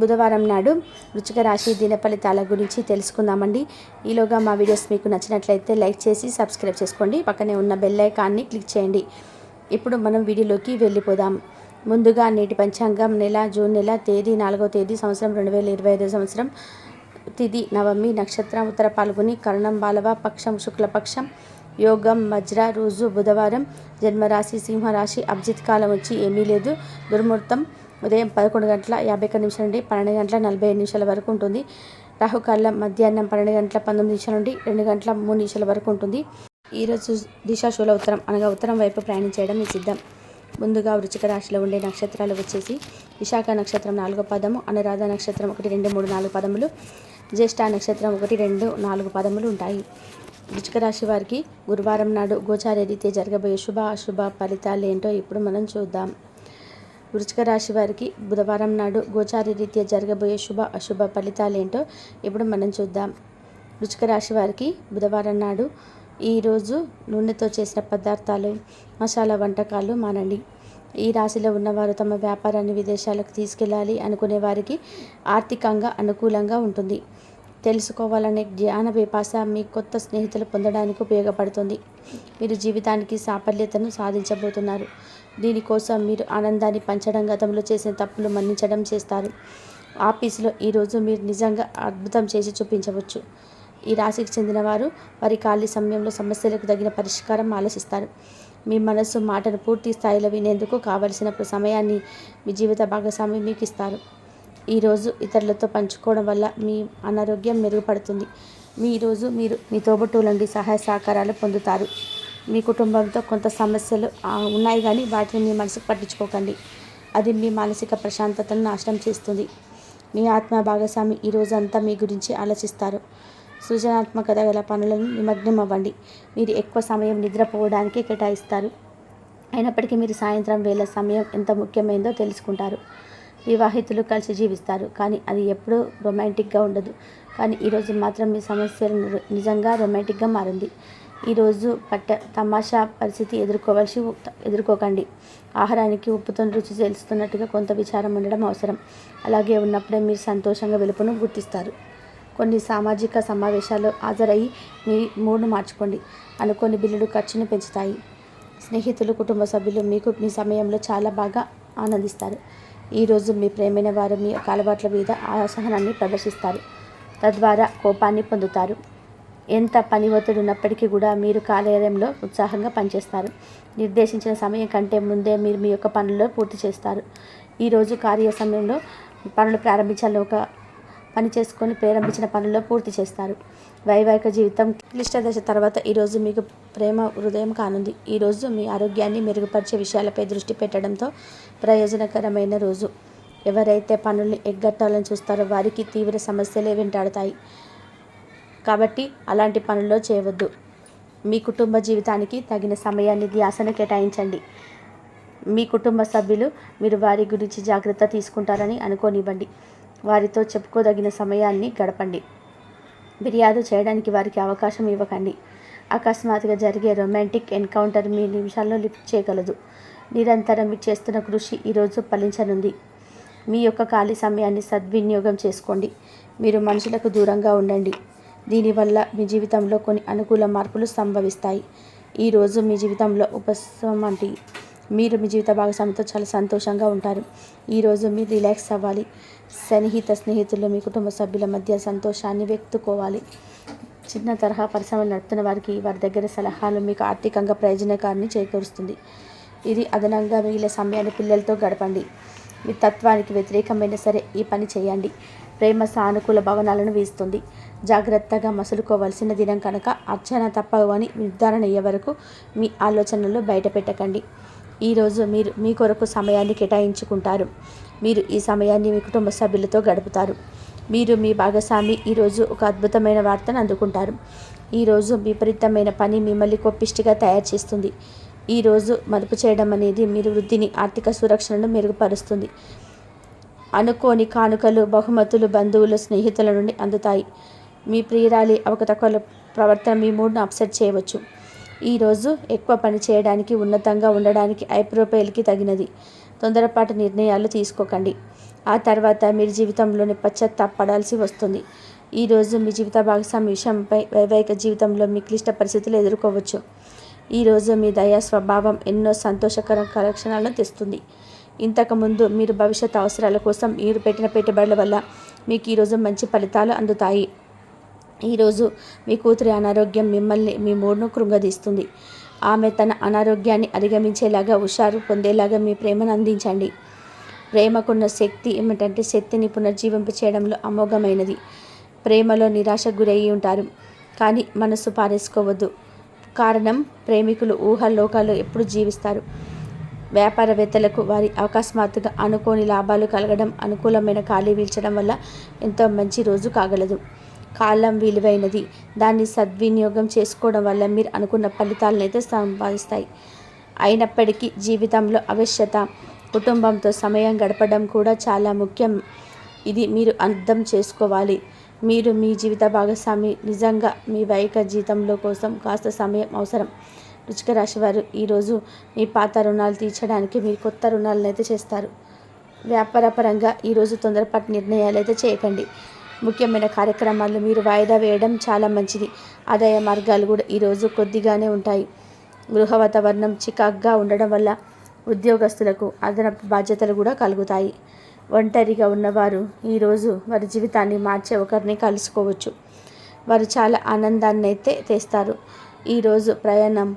బుధవారం నాడు వృచ్చిక రాశి దిన ఫలితాల గురించి తెలుసుకుందామండి. ఈలోగా మా వీడియోస్ మీకు నచ్చినట్లయితే లైక్ చేసి సబ్స్క్రైబ్ చేసుకోండి. పక్కనే ఉన్న బెల్ ఐకాన్ని క్లిక్ చేయండి. ఇప్పుడు మనం వీడియోలోకి వెళ్ళిపోదాం. ముందుగా నేటి పంచాంగం నెల జూన్ నెల తేదీ నాలుగో తేదీ సంవత్సరం రెండు వేల ఇరవై ఐదు సంవత్సరం. తిది నవమి నక్షత్రం ఉత్తర పాల్గొని కరణం బాలవ పక్షం శుక్లపక్షం యోగం వజ్ర రోజు బుధవారం. జన్మరాశి సింహరాశి అభిజిత్ కాలం వచ్చి ఏమీ లేదు. దుర్ముహూర్తం ఉదయం పదకొండు గంటల యాభై ఒక్క నిమిషాల నుండి పన్నెండు గంటల నలభై ఐదు నిమిషాల వరకు ఉంటుంది. రాహుకాలం మధ్యాహ్నం పన్నెండు గంటల పంతొమ్మిది నిమిషాల నుండి రెండు గంటల మూడు నిమిషాల వరకు ఉంటుంది. ఈరోజు దిశాశూల ఉత్తరం అనగా ఉత్తరం వైపు ప్రయాణం చేయడం మీ సిద్ధం. ముందుగా వృచ్చిక రాశిలో ఉండే నక్షత్రాలు వచ్చేసి విశాఖ నక్షత్రం నాలుగో పదము అనురాధ నక్షత్రం ఒకటి రెండు మూడు నాలుగు పదములు జ్యేష్ఠ నక్షత్రం ఒకటి రెండు నాలుగు పదములు ఉంటాయి. వృచ్చిక రాశి వారికి గురువారం నాడు గోచార రీత్యా జరగబోయే శుభ అశుభ ఫలితాలు ఏంటో ఇప్పుడు మనం చూద్దాం. వృచ్చిక రాశి వారికి బుధవారం నాడు గోచార రీత్యా జరగబోయే శుభ అశుభ ఫలితాలు ఏంటో ఇప్పుడు మనం చూద్దాం. వృచ్చిక రాశి వారికి బుధవారం నాడు ఈరోజు నూనెతో చేసిన పదార్థాలు మసాలా వంటకాలు మానండి. ఈ రాశిలో ఉన్నవారు తమ వ్యాపారాన్ని విదేశాలకు తీసుకెళ్ళాలి అనుకునే వారికి ఆర్థికంగా అనుకూలంగా ఉంటుంది. తెలుసుకోవాలనే జ్ఞాన విపాస మీ కొత్త స్నేహితులు పొందడానికి ఉపయోగపడుతుంది. మీరు జీవితానికి సాఫల్యతను సాధించబోతున్నారు. దీనికోసం మీరు ఆనందాన్ని పంచడం గతంలో చేసిన తప్పులు మన్నించడం చేస్తారు. ఆఫీసులో ఈరోజు మీరు నిజంగా అద్భుతం చేసి చూపించవచ్చు. ఈ రాశికి చెందిన వారు వారి ఖాళీ సమయంలో సమస్యలకు తగిన పరిష్కారం ఆలోచిస్తారు. మీ మనస్సు మాటను పూర్తి స్థాయిలో వినేందుకు కావలసిన సమయాన్ని మీ జీవిత భాగస్వామి మీకు ఇస్తారు. ఈరోజు ఇతరులతో పంచుకోవడం వల్ల మీ అనారోగ్యం మెరుగుపడుతుంది. మీ రోజు మీరు మీ తోబుట్టువుల నుండి సహాయ సహకారాలు పొందుతారు. మీ కుటుంబంతో కొంత సమస్యలు ఉన్నాయి కానీ వాటిని మీ మనసుకు పట్టించుకోకండి. అది మీ మానసిక ప్రశాంతతను నాశనం చేస్తుంది. మీ ఆత్మ భాగస్వామి ఈ రోజు అంతా మీ గురించి ఆలోచిస్తారు. సృజనాత్మకత గల పనులను నిమగ్నం అవ్వండి మీరు ఎక్కువ సమయం నిద్రపోవడానికి కేటాయిస్తారు. అయినప్పటికీ మీరు సాయంత్రం వేళ సమయం ఎంత ముఖ్యమైనదో తెలుసుకుంటారు. వివాహితులు కలిసి జీవిస్తారు. కానీ అది ఎప్పుడూ రొమాంటిక్గా ఉండదు. కానీ ఈరోజు మాత్రం మీ సమస్యలు నిజంగా రొమాంటిక్గా మారింది. ఈరోజు పట్ట తమాషా పరిస్థితి ఎదుర్కోవలసి ఎదుర్కోకండి. ఆహారానికి ఉప్పుతో రుచి తెలుస్తున్నట్టుగా కొంత విచారం ఉండడం అవసరం. అలాగే ఉన్నప్పుడే మీరు సంతోషంగా వెలుపును గుర్తిస్తారు. కొన్ని సామాజిక సమావేశాల్లో హాజరయ్యి మీ మూడ్ను మార్చుకోండి. అనుకోని బిల్లులు ఖర్చును పెంచుతాయి. స్నేహితులు కుటుంబ సభ్యులు మీకు మీ సమయంలో చాలా బాగా ఆనందిస్తారు. ఈరోజు మీ ప్రేమైన వారు మీ యొక్క అలవాట్ల మీద అసహనాన్ని ప్రదర్శిస్తారు. తద్వారా కోపాన్ని పొందుతారు. ఎంత పని ఒత్తిడి ఉన్నప్పటికీ కూడా మీరు కార్యాలయంలో ఉత్సాహంగా పనిచేస్తారు. నిర్దేశించిన సమయం కంటే ముందే మీరు మీ యొక్క పనుల్లో పూర్తి చేస్తారు. ఈరోజు కార్య సమయంలో పనులు ప్రారంభించాలని ఒక పని చేసుకొని ప్రారంభించిన పనుల్లో పూర్తి చేస్తారు. వైవాహిక జీవితం క్లిష్ట దశ తర్వాత ఈరోజు మీకు ప్రేమ హృదయం కానుంది. ఈరోజు మీ ఆరోగ్యాన్ని మెరుగుపరిచే విషయాలపై దృష్టి పెట్టడంతో ప్రయోజనకరమైన రోజు. ఎవరైతే పనుల్ని ఎగ్గట్టాలని చూస్తారో వారికి తీవ్ర సమస్యలే వెంటాడతాయి. కాబట్టి అలాంటి పనుల్లో చేయవద్దు. మీ కుటుంబ జీవితానికి తగిన సమయాన్ని ధ్యాసను కేటాయించండి. మీ కుటుంబ సభ్యులు మీరు వారి గురించి జాగ్రత్త తీసుకుంటారని అనుకోనివ్వండి. వారితో చెప్పుకోదగిన సమయాన్ని గడపండి. ఫిర్యాదు చేయడానికి వారికి అవకాశం ఇవ్వకండి. అకస్మాత్తుగా జరిగే రొమాంటిక్ ఎన్కౌంటర్ మీ నిమిషాల్లో లిఫ్ట్ చేయగలదు. నిరంతరం మీరు చేస్తున్న కృషి ఈరోజు ఫలించనుంది. మీ యొక్క ఖాళీ సమయాన్ని సద్వినియోగం చేసుకోండి. మీరు మనుషులకు దూరంగా ఉండండి. దీనివల్ల మీ జీవితంలో కొన్ని అనుకూల మార్పులు సంభవిస్తాయి. ఈరోజు మీ జీవితంలో ఉపశమంటి మీరు మీ జీవిత భాగస్వామితో చాలా సంతోషంగా ఉంటారు. ఈరోజు మీరు రిలాక్స్ అవ్వాలి. సన్నిహిత స్నేహితులు మీ కుటుంబ సభ్యుల మధ్య సంతోషాన్ని వ్యక్తుకోవాలి చిన్న తరహా పరిశ్రమలు నడుపుతున్న వారికి వారి దగ్గర సలహాలు మీకు ఆర్థికంగా ప్రయోజనకారిని చేకూరుస్తుంది. ఇది అదనంగా మిగిలిన సమయాన్ని పిల్లలతో గడపండి. మీ తత్వానికి వ్యతిరేకమైన సరే ఈ పని చేయండి. ప్రేమ సానుకూల భవనాలను వీస్తుంది. జాగ్రత్తగా మసులుకోవలసిన దినం కనుక అర్చన తప్పవు అని నిర్ధారణ అయ్యే వరకు మీ ఆలోచనలు బయటపెట్టకండి ఈరోజు మీరు మీ కొరకు సమయాన్ని కేటాయించుకుంటారు. మీరు ఈ సమయాన్ని మీ కుటుంబ సభ్యులతో గడుపుతారు. మీరు మీ భాగస్వామి ఈరోజు ఒక అద్భుతమైన వార్తను అందుకుంటారు. ఈరోజు విపరీతమైన పని మిమ్మల్ని కొప్పిష్టిగా తయారు చేస్తుంది. ఈరోజు మదుపు చేయడం అనేది మీరు వృద్ధిని ఆర్థిక సురక్షణను మెరుగుపరుస్తుంది. అనుకోని కానుకలు బహుమతులు బంధువులు స్నేహితుల నుండి అందుతాయి. మీ ప్రియురాలి అవకతవకల ప్రవర్తన మీ మూడ్ను అప్సెట్ చేయవచ్చు. ఈరోజు ఎక్కువ పని చేయడానికి ఉన్నతంగా ఉండడానికి ఐప్రోపైల్కి తగినది. తొందరపాటు నిర్ణయాలు తీసుకోకండి. ఆ తర్వాత మీరు జీవితంలోని పశ్చాత్తాపడాల్సి వస్తుంది. ఈరోజు మీ జీవిత భాగస్వామి విషయంపై వైవాహిక జీవితంలో మీ క్లిష్ట పరిస్థితులు ఎదుర్కోవచ్చు. ఈరోజు మీ దయా స్వభావం ఎన్నో సంతోషకర కలక్షణాలను తెస్తుంది. ఇంతకుముందు మీరు భవిష్యత్ అవసరాల కోసం మీరు పెట్టిన పెట్టుబడుల వల్ల మీకు ఈరోజు మంచి ఫలితాలు అందుతాయి. ఈరోజు మీ కూతురి అనారోగ్యం మిమ్మల్ని మీ మూడును కృంగదీస్తుంది. ఆమె తన అనారోగ్యాన్ని అధిగమించేలాగా హుషారు పొందేలాగా మీ ప్రేమను అందించండి. ప్రేమకున్న శక్తి ఏమిటంటే శక్తిని పునర్జీవింప చేయడంలో అమోఘమైనది. ప్రేమలో నిరాశకు గురయ్యి ఉంటారు కానీ మనసు పారేసుకోవద్దు. కారణం ప్రేమికులు ఊహలోకాల్లో ఎప్పుడు జీవిస్తారు. వ్యాపారవేత్తలకు వారి అకస్మాత్తుగా అనుకోని లాభాలు కలగడం అనుకూలమైన ఖాళీ వీల్చడం వల్ల ఎంతో మంచి రోజు కాగలదు. కాలం విలువైనది. దాన్ని సద్వినియోగం చేసుకోవడం వల్ల మీరు అనుకున్న ఫలితాలను అయితే సంపాదిస్తాయి. అయినప్పటికీ జీవితంలో అవశ్యత కుటుంబంతో సమయం గడపడం కూడా చాలా ముఖ్యం. ఇది మీరు అర్థం చేసుకోవాలి. మీరు మీ జీవిత భాగస్వామి. నిజంగా మీ వైక జీతంలో కోసం కాస్త సమయం అవసరం. రుచిక రాశి వారు ఈరోజు మీ పాత రుణాలు తీర్చడానికి మీరు కొత్త రుణాలను అయితే చేస్తారు. వ్యాపారపరంగా ఈరోజు తొందరపాటు నిర్ణయాలు అయితే చేయకండి. ముఖ్యమైన కార్యక్రమాలు మీరు వాయిదా వేయడం చాలా మంచిది. ఆదాయ మార్గాలు కూడా ఈరోజు కొద్దిగానే ఉంటాయి. గృహ వాతావరణం చికాగ్గా ఉండడం వల్ల ఉద్యోగస్తులకు అదనపు బాధ్యతలు కూడా కలుగుతాయి. ఒంటరిగా ఉన్నవారు ఈరోజు వారి జీవితాన్ని మార్చే ఒకరిని కలుసుకోవచ్చు. వారు చాలా ఆనందాన్ని అయితే తెస్తారు. ఈరోజు ప్రయాణం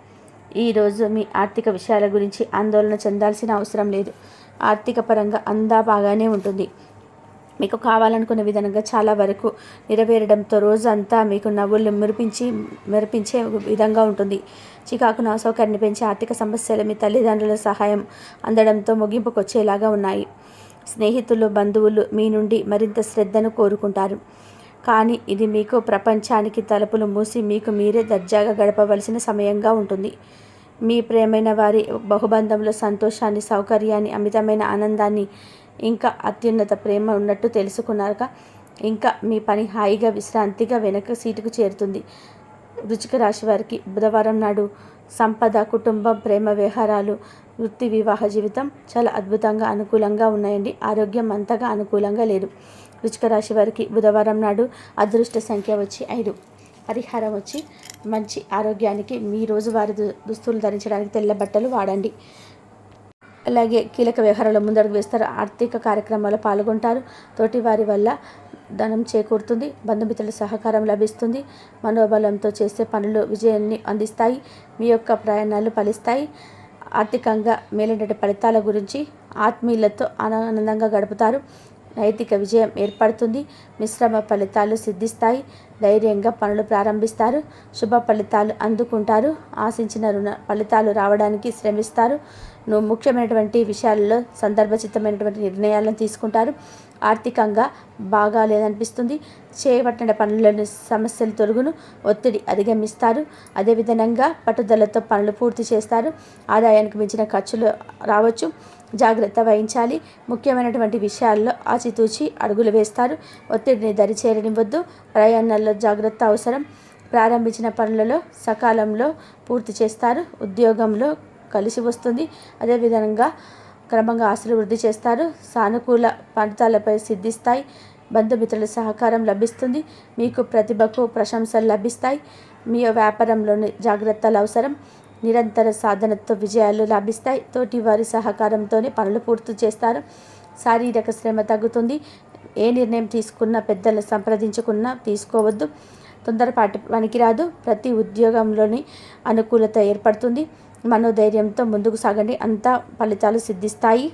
ఈరోజు మీ ఆర్థిక విషయాల గురించి ఆందోళన చెందాల్సిన అవసరం లేదు. ఆర్థిక పరంగా అందా బాగానే ఉంటుంది. మీకు కావాలనుకున్న విధంగా చాలా వరకు నెరవేరడంతో రోజంతా మీకు నవ్వులు మెరిపించి మెరిపించే విధంగా ఉంటుంది. చికాకును అసౌకర్యాన్ని పెంచే ఆర్థిక సమస్యలు మీ తల్లిదండ్రుల సహాయం అందడంతో ముగింపుకొచ్చేలాగా ఉన్నాయి. స్నేహితులు బంధువులు మీ నుండి మరింత శ్రద్ధను కోరుకుంటారు. కానీ ఇది మీకు ప్రపంచానికి తలుపులు మూసి మీకు మీరే దర్జాగా గడపవలసిన సమయంగా ఉంటుంది. మీ ప్రేమైన వారి బహుబంధంలో సంతోషాన్ని సౌకర్యాన్ని అమితమైన ఆనందాన్ని ఇంకా అత్యున్నత ప్రేమ ఉన్నట్టు తెలుసుకున్నాక ఇంకా మీ పని హాయిగా విశ్రాంతిగా వెనక సీటుకు చేరుతుంది. రుచిక రాశి వారికి బుధవారం నాడు సంపద కుటుంబం ప్రేమ వ్యవహారాలు వృత్తి వివాహ జీవితం చాలా అద్భుతంగా అనుకూలంగా ఉన్నాయండి. ఆరోగ్యం అంతగా అనుకూలంగా లేదు. రుచిక రాశి వారికి బుధవారం నాడు అదృష్ట సంఖ్య వచ్చి ఐదు. పరిహారం వచ్చి మంచి ఆరోగ్యానికి మీ రోజువారి దుస్తులు ధరించడానికి తెల్ల బట్టలు వాడండి. అలాగే కీలక వ్యవహారంలో ముందడుగు వేస్తారు. ఆర్థిక కార్యక్రమాల్లో పాల్గొంటారు. తోటి వారి వల్ల ధనం చేకూరుతుంది. బంధుమిత్రుల సహకారం లభిస్తుంది. మనోబలంతో చేసే పనులు విజయాన్ని అందిస్తాయి. మీ యొక్క ప్రయాణాలు ఫలిస్తాయి. ఆర్థికంగా మేలైన ఫలితాల గురించి ఆత్మీయులతో ఆనందంగా గడుపుతారు. నైతిక విజయం ఏర్పడుతుంది. మిశ్రమ ఫలితాలు సిద్ధిస్తాయి. ధైర్యంగా పనులు ప్రారంభిస్తారు. శుభ ఫలితాలు అందుకుంటారు. ఆశించిన రుణ ఫలితాలు రావడానికి శ్రమిస్తారు. నువ్వు ముఖ్యమైనటువంటి విషయాల్లో సందర్భచితమైనటువంటి నిర్ణయాలను తీసుకుంటారు. ఆర్థికంగా బాగా లేదనిపిస్తుంది. చేయబట్టిన పనులను సమస్యలు తొలుగును ఒత్తిడి అధిగమిస్తారు. అదేవిధంగా పట్టుదలతో పనులు పూర్తి చేస్తారు. ఆదాయానికి మించిన ఖర్చులు రావచ్చు. జాగ్రత్త వహించాలి. ముఖ్యమైనటువంటి విషయాల్లో ఆచితూచి అడుగులు వేస్తారు. ఒత్తిడిని దరిచేరనివ్వద్దు. ప్రయాణాల్లో జాగ్రత్త అవసరం. ప్రారంభించిన పనులలో సకాలంలో పూర్తి చేస్తారు. ఉద్యోగంలో కలిసి వస్తుంది. అదేవిధంగా క్రమంగా ఆస్తులు వృద్ధి చేస్తారు. సానుకూల ఫలితాలపై సిద్ధిస్తాయి. బంధుమిత్రుల సహకారం లభిస్తుంది. మీకు ప్రతిభకు ప్రశంసలు లభిస్తాయి. మీ వ్యాపారంలోని జాగ్రత్తలు అవసరం. నిరంతర సాధనతో విజయాలు లభిస్తాయి. తోటి వారి సహకారంతోనే పనులు పూర్తి చేస్తారు. శారీరక శ్రమ తగ్గుతుంది. ఏ నిర్ణయం తీసుకున్నా పెద్దలు సంప్రదించుకున్నా తీసుకోవద్దు. తొందరపాటు పనికిరాదు. ప్రతి ఉద్యోగంలోని అనుకూలత ఏర్పడుతుంది. మనోధైర్యంతో ముందుకు సాగండి. అంతా ఫలితాలు సిద్ధిస్తాయి.